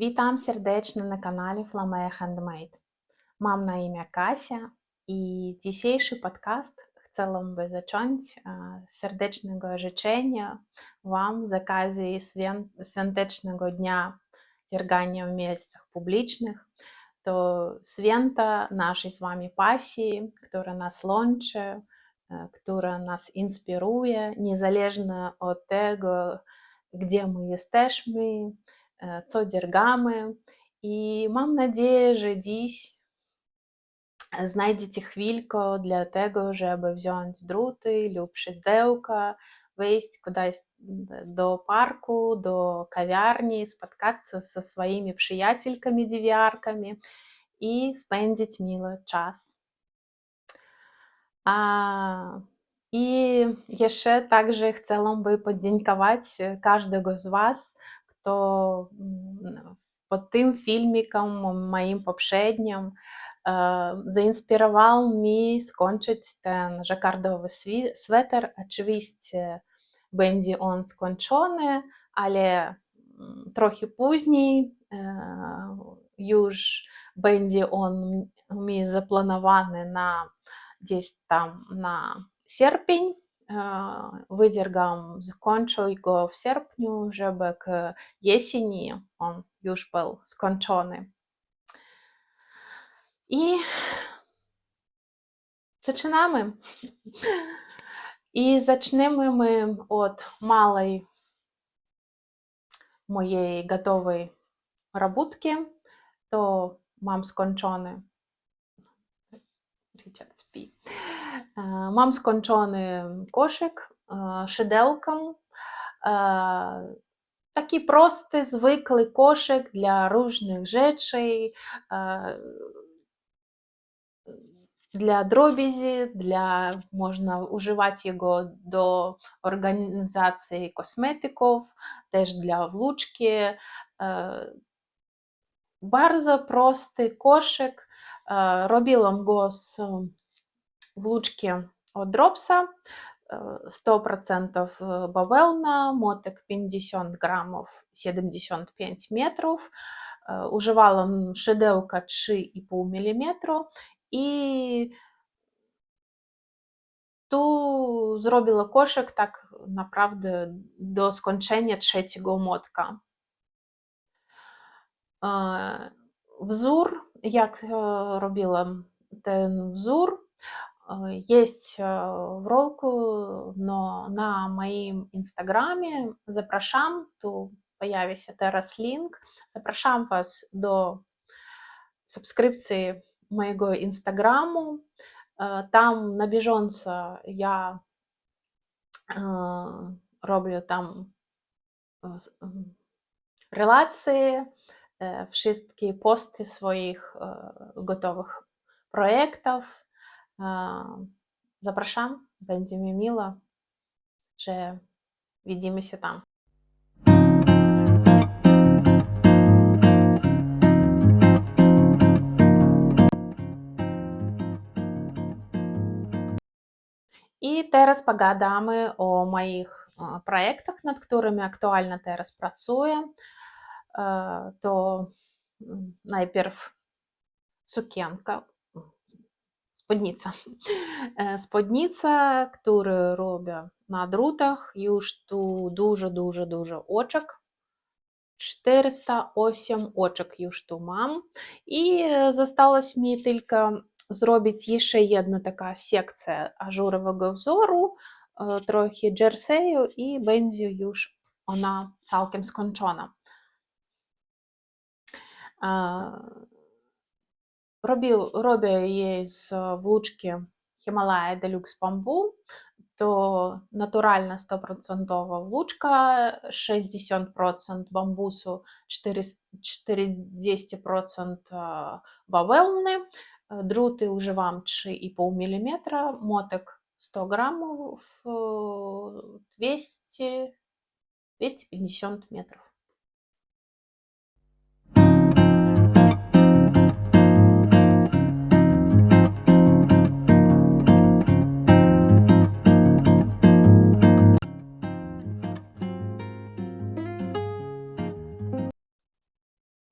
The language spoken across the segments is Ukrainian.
Witam serdecznie na kanale Flamea Handmade. Mam na imię Kasia i dzisiejszy podcast chciałabym zacząć e, z serdecznego życzenia Wam z okazji świątecznego dnia dziergania w miejscach publicznych. To święta naszej z Wami pasji, która nas łączy, e, która nas inspiruje, niezależnie od tego, gdzie my jesteśmy, e, co dziergamy. I mam nadzieję, że dziś znajdziecie chwilkę dla tego, żeby wziąć druty lub szydełka, wyjść kudись do parku, do kawiarni, spotkać się ze swoimi przyjaciółkami, dziewiarkami i spędzić miły czas. A, I jeszcze także chciałabym podziękować każdego mm, pod tym filmikiem moim poprzednim e, zainspirował mnie skończyć ten żakardowy swi- sweter. Oczywiście będzie on skończony, ale mm, trochę później e, już będzie on mi zaplanowany na gdzieś tam na sierpień. E, Wydziergam, skończę go w sierpniu, żeby k jesieni on już był skończony. I zaczynamy. I zaczniemy my od małej mojej gotowej robótki. Спі. Е, Мам скончений кошик, е, шиделком. Е, Такий простий, звиклий кошик для різних речей, е, для дробізі, для, можна вживати його до організації косметиків, теж для влучки. Е, prosty koszyk. E, Go z włóczki od Dropsa. e, 100% bawełna, motek 50 gramów, 75 metrów. E, Używałam szydełka 3,5 mm i tu zrobiła koszyk tak naprawdę do skończenia trzeciego motka. Е, Wzór, e, robiłam ten wzór, e, jest e, w rolku no, na moim Instagramie. Zapraszam, tu pojawia się teraz link. Zapraszam Was do subskrypcji mojego Instagramu. E, Tam na bieżąco e, e, e, wszystkie posty swoich e, gotowych projektów. E, Zapraszam, będzie mi miło, że widzimy się tam. I teraz pogadamy o moich e, projektach, nad którymi aktualnie teraz pracuję. E, To mm, najpierw sukienka, mm, spódnica. E, Spódnica, którą robię na drutach, już tu дуже, дуже, дуже очок. 408 очок już tu mam. I e, zostałaś mi tylko zrobić jeszcze jedna taka sekcja ażurowego wzoru, e, trochę jerseyu i będzie już Robię je z włóczki Himalaya Deluxe Bamboo. To натуральна 100% влучка, 60% бамбусу, 40% бавелни, друти уживам 3,5 мм, моток 100 граммов, э, 200, 250 метров.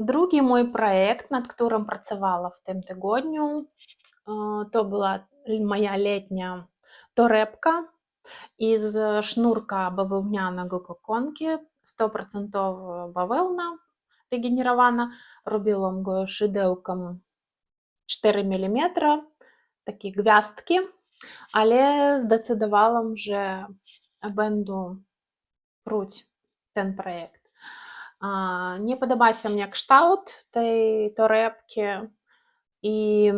Drugi mój projekt, nad którym pracowałam w tym tygodniu, e, to była moja letnia torebka із шнурка бавовняного коконки, 100% бавовна регенерована. Робила szydełkiem 4 мм, такі gwiazdki, ale zdecydowałam, że będę pruć ten projekt. Nie podoba się mnie kształt tej torebki i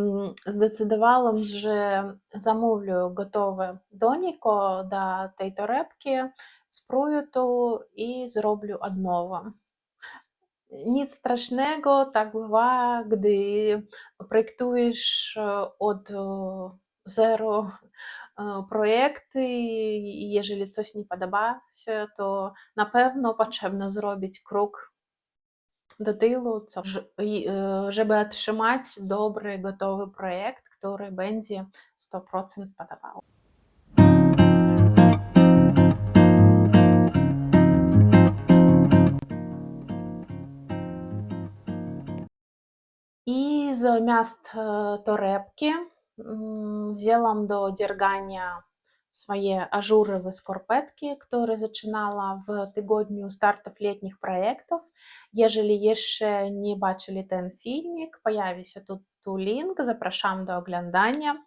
zdecydowałam, że zamówię gotowe doniko do tej torebki, spróbuję to i zrobię od nowa. Nic strasznego, tak bywa, gdy projektujesz i jeżeli coś nie podoba się, to na pewno potrzebno zrobić do tyłu, żeby otrzymać dobry, gotowy projekt, który będzie 100% podobał. I zamiast torebki wzięłam do dziergania swoje ażurowe skorpetki, które zaczynała w tygodniu startów letnich projektów. Jeżeli jeszcze nie baczyli ten filmik, pojawi się tu, tu link, zapraszam do oglądania.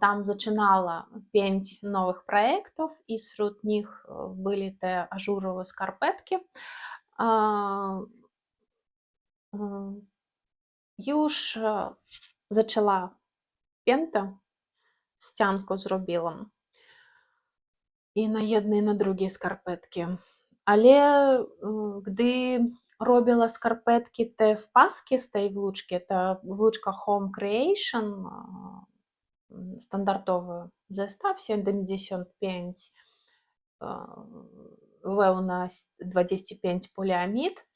Tam zaczynała pięć nowych projektów i wśród nich byli te ażurowe skarpetki. Już piętę, ścianку зробила. І на jednej, і на другій skarpetki. Але gdy робила skarpetki te w paski z tej włóczki, to włóczka Home Creation, standardowy zestaw 75 wełna 25 poliamid.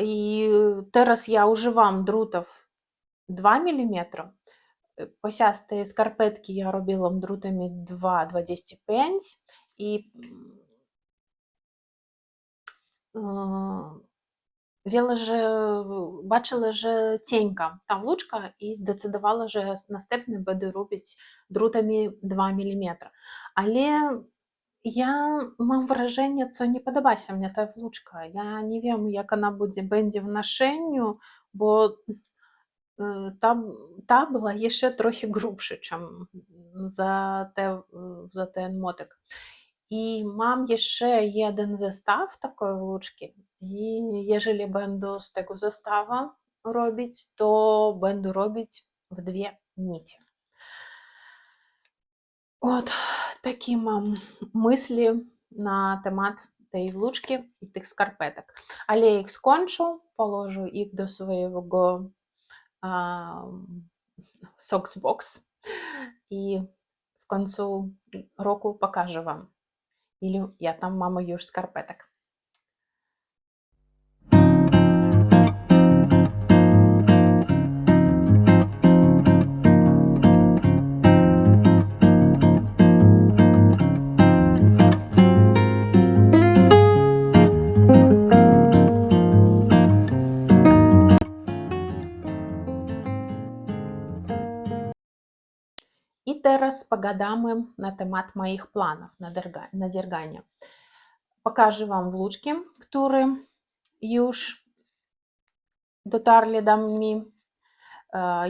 I teraz ja używam drutów 2 mm, Pasiасті скарпетки я робила друтами 2,25 і wiele, że бачила, że cienka ta włóczka i zdecydowała, że następny będę robić drutami 2 mm. Ale ja mam wrażenie, co nie podoba się mnie ta włóczka. Ja nie wiem, jak ona będzie, będzie w noszeniu, bo та, та була ще трохи грубше, чим за, те, за ten мотик. I mam jeszcze jeden zestaw takiej włóczki i jeżeli będę z tego zestawu robić, to będę robić w dwie nici. От такі mam myśli na temat tej włóczki i tych skarpetek. Ale ich skończę, położę ich do swojego Soxbox i w końcu roku pokażę Wam, ile ja tam mam już skarpetek. зараз погадаємо на темат моїх планів на дергання. Покажу вам włóczki, które już dotarli do mnie.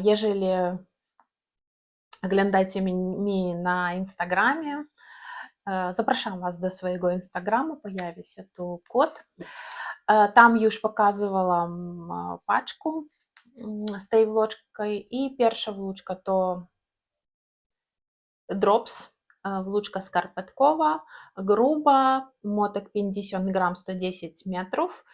Jeżeli oglądacie mnie na Instagramie, zapraszam Was do swojego Instagrama, pojawi się tu kod. Там już показывала пачку з тією влучкою, і перша влучка то Drops, włóczka skarpetkowa, gruba, motek 50 gram 110 metrów,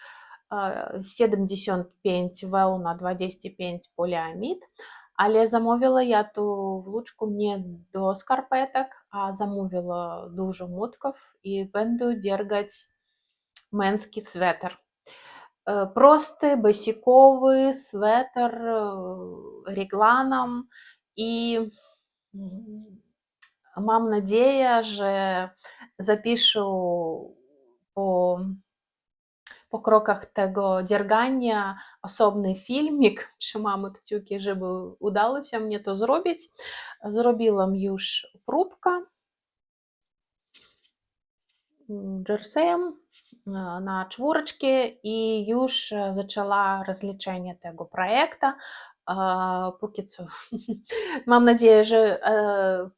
75 wełna 25 poliamid, ale zamówiła ja ту włóczку nie do skarpetek, a zamówiła dużo motków i będę dziergać męski sweter. Prosty, basikowy sweter reglanem i Mam nadzieję, że zapiszę po po krokach tego dziergania osobny filmik. Trzymamy kciuki, żeby udało się mnie to zrobić. Zrobiłam już próbkę м, джерсеєм е, на czwóreczki i już e, zaczęła rozliczenie tego projektu. E, Póki co mam nadzieję, że e,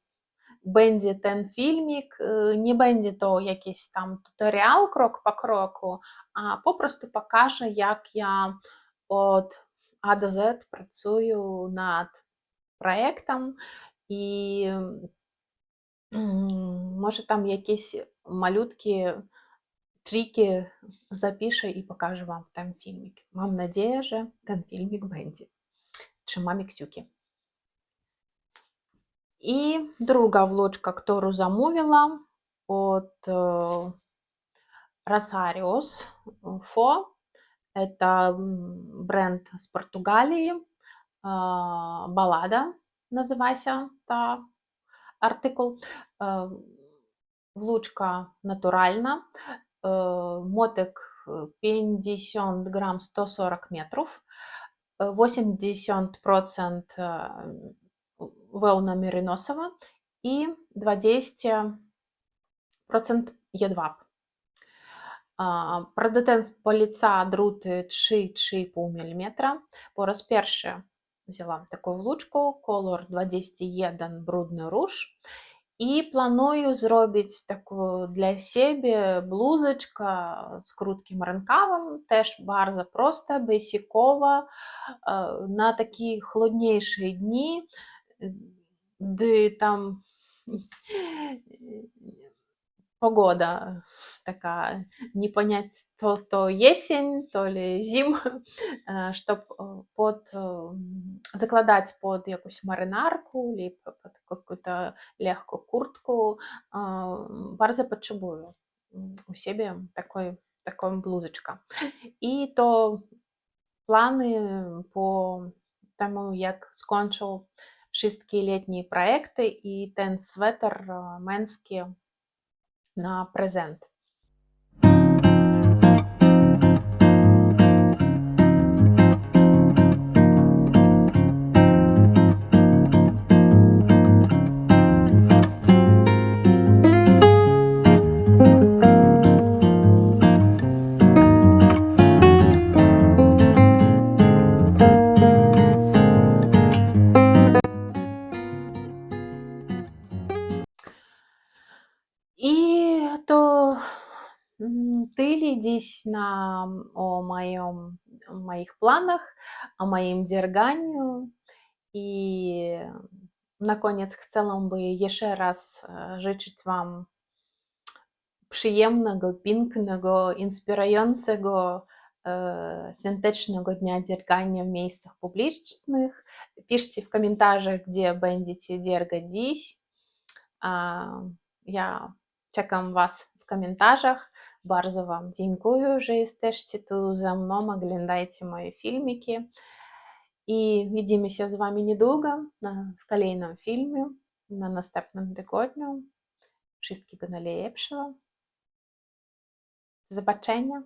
będzie ten filmik. E, Nie będzie to jakiś tam tutorial krok po kroku, a po prostu pokażę, jak ja od A do Z pracuję nad projektem i м, może tam jakieś malutkie triki zapiszę i pokażę Wam w tym filmiku. Mam nadzieję, że ten filmik będzie. Trzymamy kciuki. I druga włóczka, którą zamówiłam od e, Rosarios Fo. Это м, бренд з Португалії. а, Балада називається та артикул. Е, Влучка натуральна. Е, Мотик е, 50 грам 140 метрів. Е, 80% е, wełna merinosowa i 20% jedwab. А, Продетен з поліца друти 3-3,5 мм. Po raz pierwszy wzięłam taką włóczką, kolor 21 brudny róż. I planuję zrobić taką dla siebie bluzeczkę z krótkim rękawem, też bardzo prosta, basicowa, e, na takie gdy tam погода така, не понять, то, то есень, то ли зим, щоб под, закладати под якусь маринарку, либо под какую-то легкую куртку. Bardzo potrzebuję u siebie такой, такой блузочка. І то плани по тому, як скончив wszystkie літні проекти, і sweter męski на презент. Дзесь на о маём моих планах, о i na koniec chciałam by jeszcze raz e, życzyć Wam przyjemnego, pięknego, inspirującego e, świątecznego dnia dziergania w miejscach publicznych. Piszcie w komentarzach, gdzie będziecie dziergać dziś. A ja czekam Was w komentarzach. Bardzo Wam dziękuję, że jesteście tu ze mną, oglądajcie moje filmiki. I widzimy się z Wami niedługo na, w kolejnym filmie, na następnym tygodniu. Wszystkiego najlepszego. Do zobaczenia.